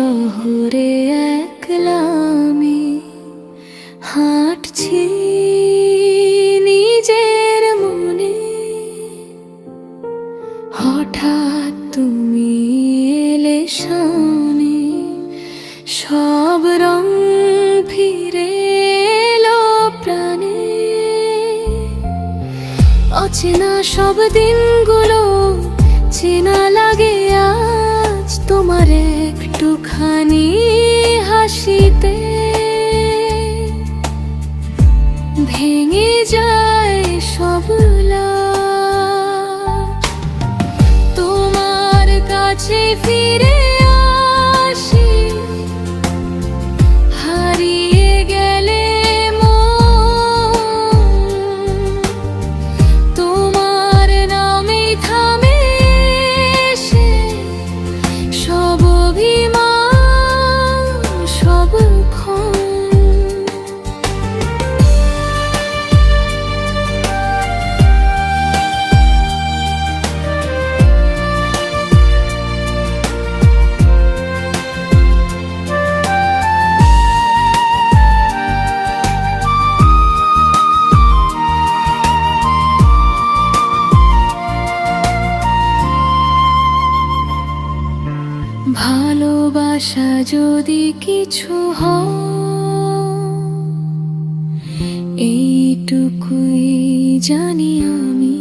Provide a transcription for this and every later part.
শহরে একলামি হাঁটছি নিজের মনে। হঠাৎ তুমি এলে সামনে, সব রং ফিরে এলো প্রাণে। অচেনা সব দিনগুলো চেনা হাসিতে ভেঙে যায় সবলা তোমার কাছে ফিরে ভালোবাসা যদি কিছু এইটুকুই জানি আমি।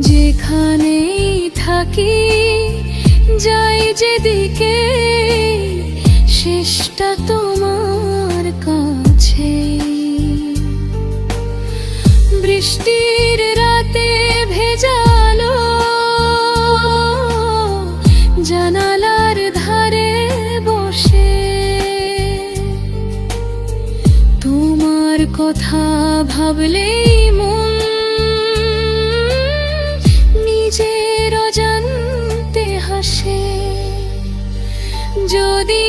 যেখানেই থাকি যাই যেদিকে কথা ভাবলে মন নিজের অজান্তে হাসে। যদি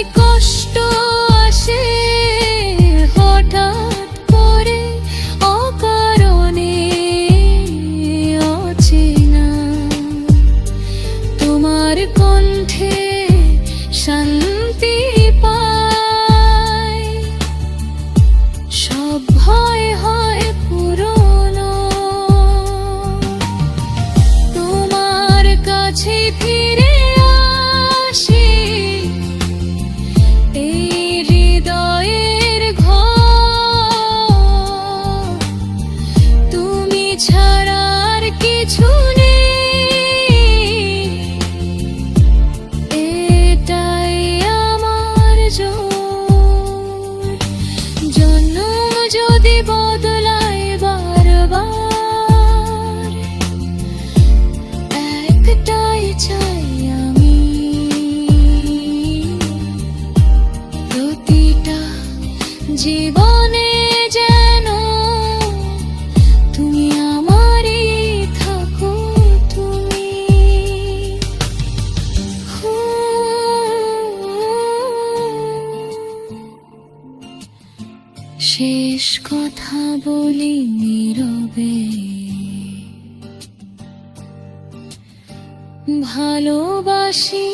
কিছু এটাই আমার জন্ম যদি বদলায় শেষ কথা বলি নীরবে। ভালোবাসি।